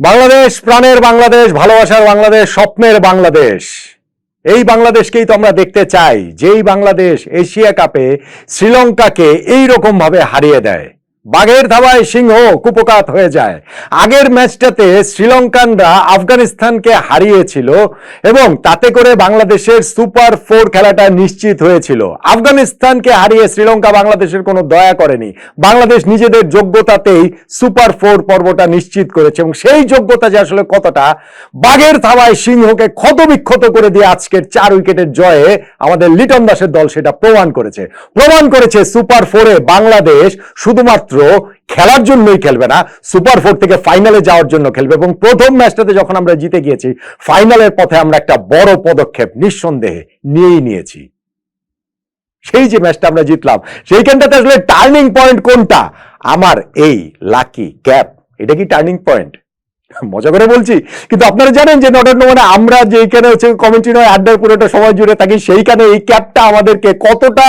বাংলাদেশ, প্রাণের বাংলাদেশ, ভালোবাসার বাংলাদেশ, স্বপ্নের বাংলাদেশ। এই বাংলাদেশকেই তো আমরা দেখতে চাই। যেই বাংলাদেশ এশিয়া কাপে শ্রীলঙ্কাকে এই রকম ভাবে হারিয়ে দেয়। বাঘের ধাবায় সিংহ কুপকাত হয়ে যায়। আগের ম্যাচটাতে শ্রীলঙ্কানরা আফগানিস্তানকে হারিয়েছিল এবং তাতে করে বাংলাদেশের সুপার ফোর খেলাটা নিশ্চিত হয়েছিল। আফগানিস্তানকে হারিয়ে শ্রীলঙ্কা বাংলাদেশের কোনো দয়া করেনি। বাংলাদেশ নিজেদের যোগ্যতাতেই সুপার ফোর পর্বটা নিশ্চিত করেছে এবং সেই যোগ্যতা যে আসলে কতটা, বাঘের ধাবায় সিংহকে ক্ষতবিক্ষত করে দিয়ে আজকের চার উইকেটের জয়ে আমাদের লিটন দাসের দল সেটা প্রমাণ করেছে। প্রমাণ করেছে সুপার ফোরে বাংলাদেশ শুধুমাত্র খেলার জন্যই খেলবে না সুপার ফোর থেকে ফাইনালে যাওয়ার জন্য খেলবে এবং প্রথম ম্যাচটাতে যখন আমরা জিতে গিয়েছি ফাইনালের পথে আমরা একটা বড় পদক্ষেপ নিঃসন্দেহে নিয়েই নিয়েছি। সেই যে ম্যাচটা আমরা জিতলাম, সেইখানটাতে আসলে টার্নিং পয়েন্ট কোনটা? আমার এই লাকি ক্যাপ এটা কি টার্নিং পয়েন্ট মজা করে বলছি, কিন্তু আপনারা জানেন যে নট মানে আমরা যেখানে হচ্ছে কমেন্ট্রি নয় আড্ডার পুরোটা সময় জুড়ে থাকি, সেইখানে এই ক্যাপটা আমাদেরকে কতটা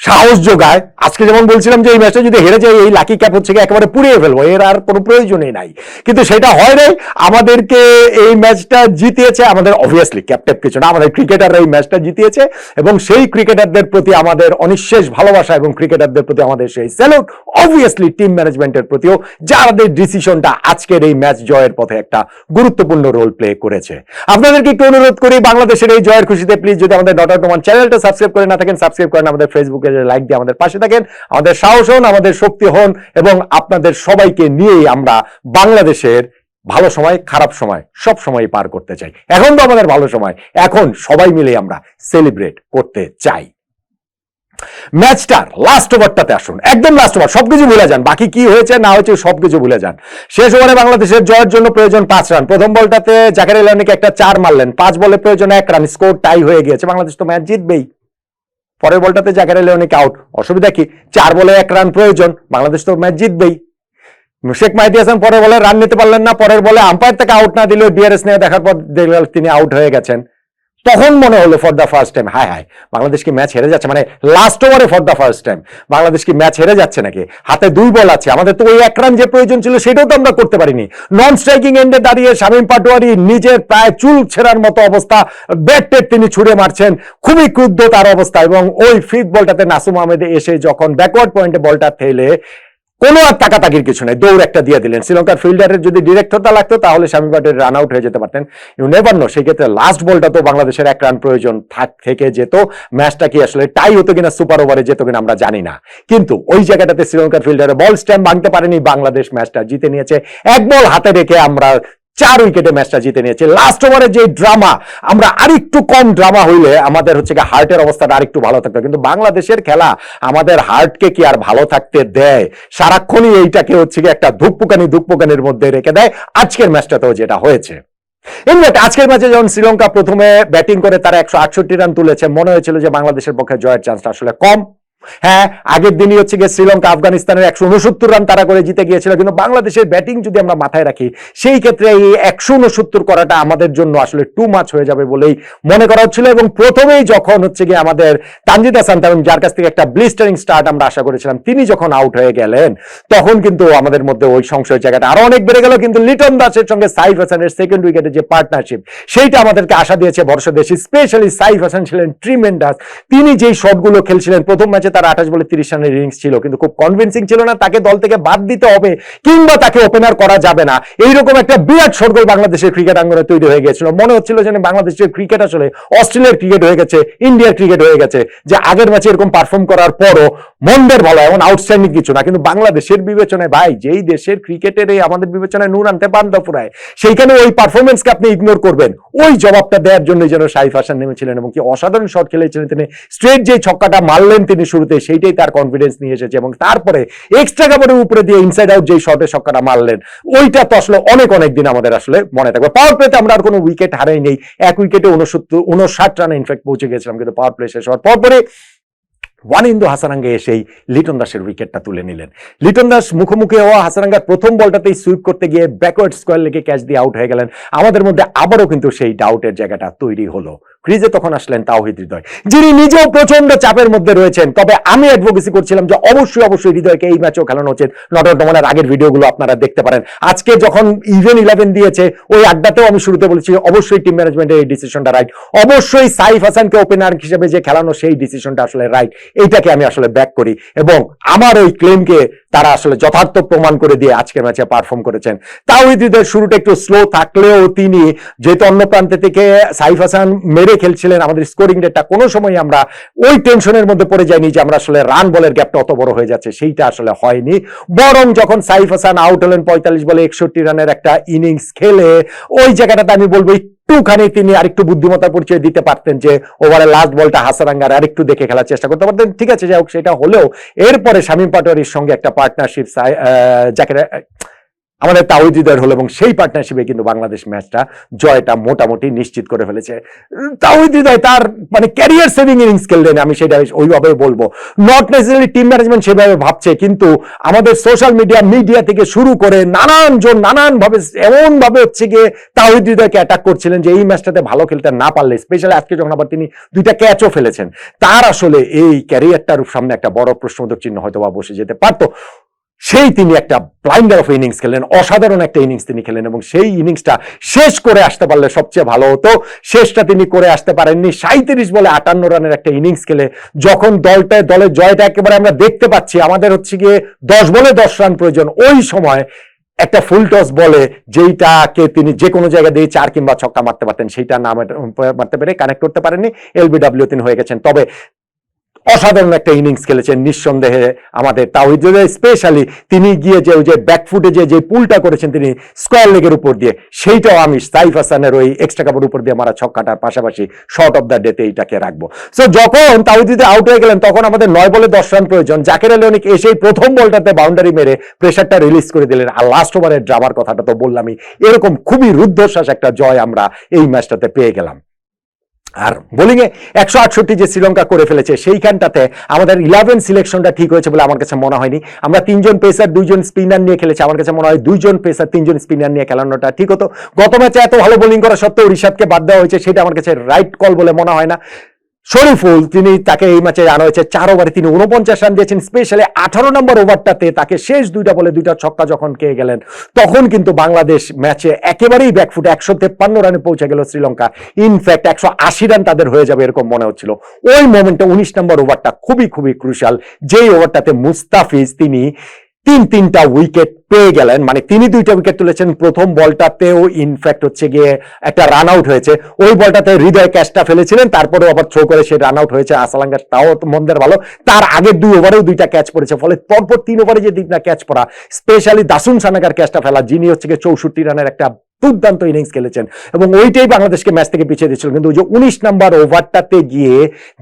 সাহস যোগায়। আজকে যেমন বলছিলাম যে এই ম্যাচটা যদি হেরে যায়, এই লাকি ক্যাপ হচ্ছে একেবারে পুড়িয়ে ফেলব। এর আর কোনো প্রয়োজনই নাই। কিন্তু সেটা হয় নাই। আমাদেরকে এই ম্যাচটা জিতিয়েছে আমাদের অবভিয়াসলি ক্যাপ্টেন কিছু না, আমাদের ক্রিকেটাররা এই ম্যাচটা জিতিয়েছে এবং সেই ক্রিকেটারদের প্রতি আমাদের অনিঃশেষ ভালোবাসা এবং ক্রিকেটারদের প্রতি আমাদের সেই স্যালুট অবভিয়াসলি টিম ম্যানেজমেন্টের প্রতিও যাদের ডিসিশনটা আজকের এই ম্যাচ জয়ের পথে একটা গুরুত্বপূর্ণ রোল প্লে করেছে। আপনাদেরকে একটু অনুরোধ করি, বাংলাদেশের এই জয়ের খুশিতে প্লিজ যদি আমাদের ডট টমান চ্যানেলটা সাবস্ক্রাইব করে না থাকেন সাবস্ক্রাইব করেন আমাদের ফেসবুকে লাইক দিয়ে আমাদের পাশে থাকেন। আমাদের সাহস হন, আমাদের শক্তি হন এবং আপনাদের সবাইকে নিয়েই আমরা বাংলাদেশের ভালো সময়, খারাপ সময় সব সময় পার করতে চাই। এখন তো আমাদের ভালো সময়। এখন সবাই মিলে আমরা সেলিব্রেট করতে চাই। ম্যাচটার লাস্ট ওভারটাতে আসুন। একদম লাস্ট ওভার। সবকিছু ভুলে যান। বাকি কি হয়েছে, না হয়েছে সবকিছু ভুলে যান। শেষ ওভারে বাংলাদেশের জয়ের জন্য প্রয়োজন পাঁচ রান। প্রথম বলটাতে জাকার ইলানিকে একটা চার মারলেন। পাঁচ বলে প্রয়োজন এক রান। স্কোর টাই হয়ে গিয়েছে। বাংলাদেশ তো ম্যাচ জিতবেই। পরের বলটাতে জায়গা রেলে অনেকে আউট অসুবিধা কি? চার বলে এক রান প্রয়োজন। বাংলাদেশ তো ম্যাচ জিতবেই। শেখ মাহিদি হাসান পরের বলে রান নিতে পারলেন না, পরের বলে আম্পায়ার থেকে আউট না দিলেও ডিআরএস নিয়ে দেখার পর দেখলেন তিনি আউট হয়ে গেছেন। তখন মনে হলো ফর দ্য ফার্স্ট টাইম হায় হায়, বাংলাদেশ কি ম্যাচ হেরে যাচ্ছে? মানে লাস্ট ওভারে for the first time Bangladesh কি ম্যাচ হেরে যাচ্ছে নাকি? হাতে দুই বল আছে, আমাদের তো ওই এক রান যে প্রয়োজন ছিল সেটাও তো আমরা করতে পারিনি। নন স্ট্রাইকিং এন্ডে দাঁড়িয়ে শামীম পাটোয়ারি নিজের প্রায় চুল ছেঁড়ার মতো অবস্থা ব্যাট টেট তিনি ছুড়ে মারছেন, খুবই ক্রুদ্ধ তার অবস্থা এবং ওই ফিফথ বলটাতে নাসুম আহমেদ এসে যখন ব্যাকওয়ার্ড পয়েন্টে বলটা ফেলে কোনো আর তাকাতাকির কিছু নাই। দৌড় একটা দিয়ে দিলেন। শ্রীলঙ্কার ফিল্ডারের যদি ডিরেক্টরটা লাগতো, তাহলে স্বামী বাটের রান আউট হয়ে যেতে পারতেন। ইউ নেভার নো সেই ক্ষেত্রে লাস্ট বলটা তো বাংলাদেশের এক রান প্রয়োজন থাক, থেকে যেত। ম্যাচটা কি আসলে টাই হতো কিনা সুপার ওভারে যেত কিনা আমরা জানি না। কিন্তু ওই জায়গাটাতে শ্রীলঙ্কার ফিল্ডারে বল স্ট্যাম্প ভাঙতে পারেনি বাংলাদেশ ম্যাচটা জিতে নিয়েছে এক বল হাতে রেখে আমরা চার উইকেটে ম্যাচটা জিতে নিয়েছে। লাস্ট ওভারে যে ড্রামা, আমরা আরেকটু কম ড্রামা হইলে আমাদের হচ্ছে হার্টের অবস্থাটা আরেকটু ভালো থাকতো। কিন্তু বাংলাদেশের খেলা আমাদের হার্টকে কি আর ভালো থাকতে দেয়? সারাক্ষণই এইটাকে হচ্ছে একটা ধুকপুকানি ধুকপুকানির মধ্যে রেখে দেয়। আজকের ম্যাচটাতেও যেটা হয়েছে। ইনফ্যাক্ট আজকের ম্যাচে যখন শ্রীলঙ্কা প্রথমে ব্যাটিং করে, তারা একশো আটষট্টি রান তুলেছে, মনে হয়েছিল যে বাংলাদেশের পক্ষে জয়ের চান্সটা আসলে কম। হ্যাঁ আগের দিনই হচ্ছে গিয়ে শ্রীলঙ্কা আফগানিস্তানের একশো উনসত্তর রান তারা করে জিতে গিয়েছিল, কিন্তু বাংলাদেশের ব্যাটিং যদি আমরা মাথায় রাখি, সেই ক্ষেত্রে এই একশো উনসত্তর করাটা আমাদের জন্য আসলে টু মাছ হয়ে যাবে বলেই মনে করা হচ্ছিল এবং প্রথমেই যখন হচ্ছে গিয়ে আমাদের তানজিদ হাসান, তামিম, যার কাছ থেকে একটা ব্লিস্টারিং স্টার্ট আমরা আশা করেছিলাম, তিনি যখন আউট হয়ে গেলেন, তখন কিন্তু আমাদের মধ্যে ওই সংশয়ের জায়গাটা আরও অনেক বেড়ে গেল, কিন্তু লিটন দাসের সঙ্গে সাইফ হাসানের সেকেন্ড উইকেটে যে পার্টনারশিপ সেইটা আমাদেরকে আশা দিয়েছে ভরসা দেশি স্পেশালি সাইফ হাসান ছিলেন ট্রিমেন্ডাস তিনি যেই শটগুলো খেলছিলেন প্রথম ম্যাচে তার আঠাশ বলে তিরিশ রানের ইনিংস ছিল, কিন্তু খুব কনভিন্সিং ছিল না, তাকে দল থেকে বাদ দিতে হবে, কিংবা তাকে ওপেনার করা যাবে না। এইরকম একটা বিরাট সরগোল বাংলাদেশের ক্রিকেট আঙ্গনে তৈরি হয়ে গেছিল মনে হচ্ছিল যেন বাংলাদেশের ক্রিকেট আসলে অস্ট্রেলিয়ার ক্রিকেট হয়ে গেছে, ইন্ডিয়ার ক্রিকেট হয়ে গেছে, যে আগের ম্যাচে এরকম পারফর্ম করার পরও মন্দের ভালো এমন আউটস্ট্যান্ডিং কিছু না। কিন্তু বাংলাদেশের বিবেচনায়, ভাই, যেই দেশের ক্রিকেটের এই আমাদের বিবেচনায় নুন আনতে বান্ধব ফুরায় সেইখানে ওই পারফরমেন্সকে আপনি ইগনোর করবেন। ওই জবাবটা দেওয়ার জন্য যেন সাইফ হাসান নেমেছিলেন, এবং কি অসাধারণ শট খেলেছিলেন তিনি। স্ট্রেট যে ছক্কাটা মারলেন তিনি শুরুতে সেইটাই তার কনফিডেন্স নিয়ে এসেছে এবং তারপরে এক্সট্রা কাপড়ের উপরে দিয়ে ইনসাইড আউট যেই শটে ছক্কাটা মারলেন, ওইটা তো আসলে অনেক অনেক দিন আমাদের আসলে মনে থাকবে। পাওয়ার প্লেতে আমরা আর কোনো উইকেট হারাই নেই। এক উইকেটে উনসত্তর উনষাট রানে ইনফ্যাক্ট পৌঁছে গেছিলাম, কিন্তু পাওয়ার প্লে শেষ হওয়ার পরপরে ওয়ানিন্দু হাসানাঙ্গে এসেই লিটন দাসের উইকেটটা তুলে নিলেন। লিটন দাস মুখোমুখি হওয়া হাসানাঙ্গার প্রথম বলটাতেই সুইপ করতে গিয়ে ব্যাকওয়ার্ড স্কোয়ার লেগে ক্যাচ দিয়ে আউট হয়ে গেলেন। আমাদের মধ্যে আবারও কিন্তু সেই ডাউটের জায়গাটা তৈরি হলো। ক্রিজে তখন আসলেন তাওহিদ হৃদয়, যিনি নিজেও প্রচণ্ড চাপের মধ্যে রয়েছেন। তবে আমি অ্যাডভোকেসি করছিলাম যে অবশ্যই অবশ্যই হৃদয়কে এই ম্যাচেও খেলানো উচিত। নট ডমনের আগের ভিডিওগুলো আপনারা দেখতে পারেন। আজকে যখন ইভেন ইলেভেন দিয়েছে, ওই আড্ডাতেও আমি শুরুতে বলেছি, অবশ্যই টিম ম্যানেজমেন্টের এই ডিসিশনটা রাইট অবশ্যই সাইফ হাসানকে ওপেনার হিসেবে যে খেলানো, সেই ডিসিশনটা আসলে রাইট এইটাকে আমি আসলে ব্যাক করি এবং আমার ওই ক্লেমকে তারা আসলে যথার্থ প্রমাণ করে দিয়ে আজকের ম্যাচে পারফর্ম করেছেন। তাওহিদ হৃদয়ের শুরুটা একটু স্লো থাকলেও তিনি যেহেতু অন্য প্রান্তে থেকে সাইফ হাসান মেরে খেলছিলেন, আমাদের স্কোরিং রেটটা কোনো সময় আমরা ওই টেনশনের মধ্যে পড়ে যাইনি যে আমরা আসলে রান বলের গ্যাপটা অত বড় হয়ে যাচ্ছে, সেইটা আসলে হয়নি। বরং যখন সাইফ হাসান আউট হলেন পঁয়তাল্লিশ বলে একষট্টি রানের একটা ইনিংস খেলে, ওই জায়গাটাতে আমি বলব একটুখানি তিনি আরেকটু বুদ্ধিমত্তার পরিচয় দিতে পারতেন যে ওভারে লাস্ট বলটা হাসারাঙ্গার আরেকটু দেখে খেলার চেষ্টা করতে পারতেন। ঠিক আছে, যাই হোক, সেটা হলেও এরপরে শামীম পাটোয়ারির সঙ্গে একটা পার্টনারশিপ যাকে আমাদের তাওহিদিদের হলো এবং সেই পার্টনারশিপে কিন্তু বাংলাদেশ ম্যাচটা জয়টা মোটামুটি নিশ্চিত করে ফেলেছে। তাওহিদিদায় তার মানে ক্যারিয়ার সেভিং ইনিংস খেললেন আমি সেটা ওইভাবে বলব। নট নেসেসারি টিম ম্যানেজমেন্ট সেভাবে ভাবছে, কিন্তু আমাদের সোশ্যাল মিডিয়া মিডিয়া থেকে শুরু করে নানান জন নানান ভাবে এমন ভাবে হচ্ছে গিয়ে তাওহিদিদাকে অ্যাটাক করছিলেন যে এই ম্যাচটাতে ভালো খেলতে না পারলে স্পেশালি আজকে যখন আবার তিনি দুইটা ক্যাচও ফেলেছেন, তার আসলে এই ক্যারিয়ারটার সামনে একটা বড় প্রশ্নবোধক চিহ্ন হয়তো বা বসে যেতে পারতো। সেই তিনি একটা ব্লাইন্ডার অফ ইনিংস খেলেন অসাধারণ একটা ইনিংস তিনি খেলেন এবং সেই ইনিংসটা শেষ করে আসতে পারলে সবচেয়ে ভালো হতো। শেষটা তিনি করে আসতে পারেননি। সাঁত্রিশ বলে আটান্ন রানের একটা ইনিংস খেলে যখন দলটায়, দলের জয়টা একেবারে আমরা দেখতে পাচ্ছি, আমাদের হচ্ছে গিয়ে দশ বলে দশ রান প্রয়োজন, ওই সময় একটা ফুল টস বলে যেইটাকে তিনি যে কোনো জায়গা দিয়ে চার কিংবা ছক্কা মারতে পারতেন, সেইটা না মারতে পেরে কানেক্ট করতে পারেননি। এলবিডাব্লিউ তিনি হয়ে গেছেন। তবে অসাধারণ একটা ইনিংস খেলেছেন। নিঃসন্দেহে আমাদের তাওহিদ স্পেশালি তিনি গিয়ে যে ওই যে ব্যাকফুটে যে যে পুলটা করেছেন তিনি স্কোয়ার লেগের উপর দিয়ে, সেইটাও আমি সাইফ হাসানের ওই এক্সট্রা কাপড় উপর দিয়ে মারা ছক্কাটার পাশাপাশি শর্ট অফ দ্য ডেতে এইটাকে রাখব। সো যখন তাওহিদ আউট হয়ে গেলেন, তখন আমাদের নয় বলে দশ রান প্রয়োজন। জাকের আলী অনেক এসেই প্রথম বলটাতে বাউন্ডারি মেরে প্রেশারটা রিলিজ করে দিলেন। আর লাস্ট ওভারের ড্রামার কথাটা তো বললামই, এরকম খুবই রুদ্ধশ্বাস একটা জয় আমরা এই ম্যাচটাতে পেয়ে গেলাম। আর বোলিংয়ে একশো আটষট্টি যে শ্রীলঙ্কা করে ফেলেছে, সেইখানটাতে আমাদের ইলেভেন সিলেকশনটা ঠিক হয়েছে বলে আমার কাছে মনে হয়নি। আমরা তিনজন পেসার দুইজন স্পিনার নিয়ে খেলেছি, আমার কাছে মনে হয় দুইজন পেসার তিনজন স্পিনার নিয়ে খেলানোটা ঠিক হতো। গত ম্যাচে এত ভালো বোলিং করা সত্ত্বেও ঋষাদকে বাদ দেওয়া হয়েছে, সেটা আমার কাছে রাইট কল বলে মনে হয় না। শরীফুল, তিনি তাকে এই ম্যাচে আনা হয়েছে চার ওভারে তিনি উনপঞ্চাশ রান দিয়েছেন স্পেশালি আঠারো নম্বর ওভারটাতে তাকে শেষ দুইটা বলে দুইটা ছক্কা যখন খেয়ে গেলেন, তখন কিন্তু বাংলাদেশ ম্যাচে একেবারেই ব্যাকফুটে একশো তেপ্পান্ন রানে পৌঁছে গেল শ্রীলঙ্কা। ইনফ্যাক্ট একশো আশি রান তাদের হয়ে যাবে এরকম মনে হচ্ছিল। ওই মোমেন্টে উনিশ নম্বর ওভারটা খুবই খুবই ক্রুশাল যেই ওভারটাতে মুস্তাফিজ, তিনি তিন তিনটা উইকেট পেয়ে গেলেন। মানে তিনি দুইটা উইকেট তুলেছেন। প্রথম বলটাতেও ইনফ্যাক্ট হচ্ছে গিয়ে একটা রান আউট হয়েছে। ওই বলটাতে হৃদয় ক্যাচটা ফেলেছিলেন। তারপরেও আবার থ্রো করে সে রান আউট হয়েছে। আসালাঙ্গার তাও মন্দের ভালো। তার আগের দুই ওভারেও দুইটা ক্যাচ পড়েছে। ফলে পরপর তিন ওভারে যে তিনটা ক্যাচ পড়া স্পেশালি দাসুন সানাকার ক্যাচটা ফেলা, যিনি হচ্ছে গিয়ে চৌষট্টি রানের একটা দুর্দান্ত ইনিংস খেলেছেন। এবং ওইটাই বাংলাদেশকে ম্যাচ থেকে পিছিয়ে দিচ্ছিল কিন্তু ওই যে উনিশ নাম্বার ওভারটাতে গিয়ে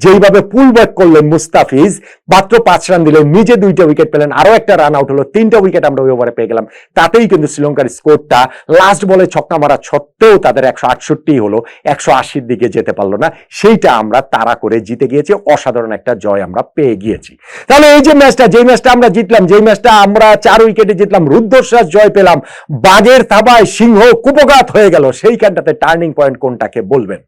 যেইভাবে পুল ব্যাক করলেন মুস্তাফিজ, মাত্র পাঁচ রান দিলেন নিজে দুইটা উইকেট পেলেন। আরও একটা রান আউট হলো, তিনটা উইকেট আমরা ওই ওভারে পেয়ে গেলাম। তাতেই কিন্তু শ্রীলঙ্কার স্কোরটা লাস্ট বলে ছক্কা মারা সত্ত্বেও তাদের একশো আটষট্টি হলো, একশো আশির দিকে যেতে পারল না। সেইটা আমরা তারা করে জিতে গিয়েছি, অসাধারণ একটা জয় আমরা পেয়ে গিয়েছি। তাহলে এই যে ম্যাচটা যেই ম্যাচটা আমরা জিতলাম, যেই ম্যাচটা আমরা চার উইকেটে জিতলাম রুদ্ধশ্বাস জয় পেলাম, বাঘের থাবায় সিংহ কুপঘাত হয়ে গেল সেইখানটাতে টার্নিং পয়েন্ট কোনটাকে বলবেন?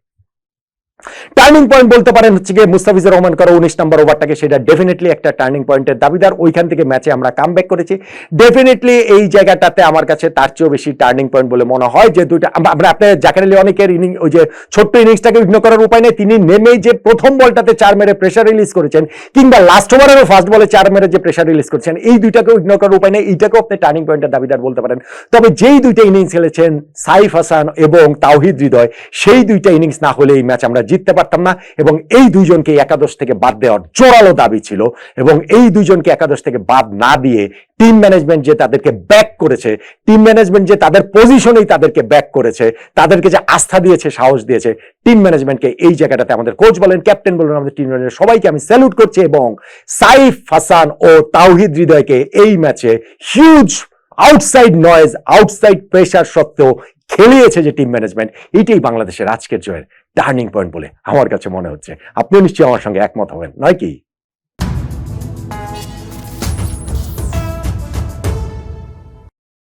টার্নিং পয়েন্ট বলতে পারেন হচ্ছে গিয়ে মুস্তাফিজুর রহমান করো উনিশ নম্বর ওভারটাকে সেটা ডেফিনেটলি একটা টার্নিং পয়েন্টের দাবিদার। ওইখান থেকে ম্যাচে আমরা কাম করেছি। ডেফিনেটলি এই জায়গাটাতে আমার কাছে তার চেয়েও বেশি টার্নিং পয়েন্ট বলে মনে হয় যে দুইটা আমরা আপনার জাকের অনেকের ইনিং ওই যে ছোট্ট ইনিংসটাকে ইগনোর করার উপায় নেই। তিনি নেমেই যে প্রথম বলটাতে চার মেরে প্রেশার রিলিজ করেছেন, কিংবা লাস্ট ওভারেরও ফার্স্ট বলে চার মেরে যে প্রেশার রিলিজ করেছেন, এই দুইটাকেও ইগনোর করার উপায় নেই। এইটাকেও আপনি টার্নিং পয়েন্টের দাবিদার বলতে পারেন। তবে যেই দুইটা ইনিংস খেলেছেন, সাইফ হাসান এবং তাওহিদ হৃদয়, সেই দুইটা ইনিংস না হলে এই ম্যাচ আমরা জিততে পারতাম না এবং এই দুইজনকে একাদশ থেকে বাদ দেওয়ার জোরালো দাবি ছিল এবং এই দুইজনকে একাদশ থেকে বাদ না দিয়ে টিম ম্যানেজমেন্ট যে তাদেরকে ব্যাক করেছে টিম ম্যানেজমেন্ট যে তাদের পজিশনেই তাদেরকে ব্যাক করেছে, তাদেরকে যে আস্থা দিয়েছে, সাহস দিয়েছে টিম ম্যানেজমেন্টকে এই জায়গাটাতে আমাদের কোচ বলেন ক্যাপ্টেন বলেন, আমাদের টিম ম্যানেজমেন্ট সবাইকে আমি স্যালুট করছি এবং সাইফ হাসান ও তাওহিদ হৃদয়কে এই ম্যাচে huge outside noise outside pressure সত্ত্বেও খেলিয়েছে যে টিম ম্যানেজমেন্ট এটাই বাংলাদেশের আজকের জয়ের টার্নিং পয়েন্ট বলে আমার কাছে মনে হচ্ছে। আপনিও নিশ্চয়ই আমার সঙ্গে একমত হবেন, নয় কি?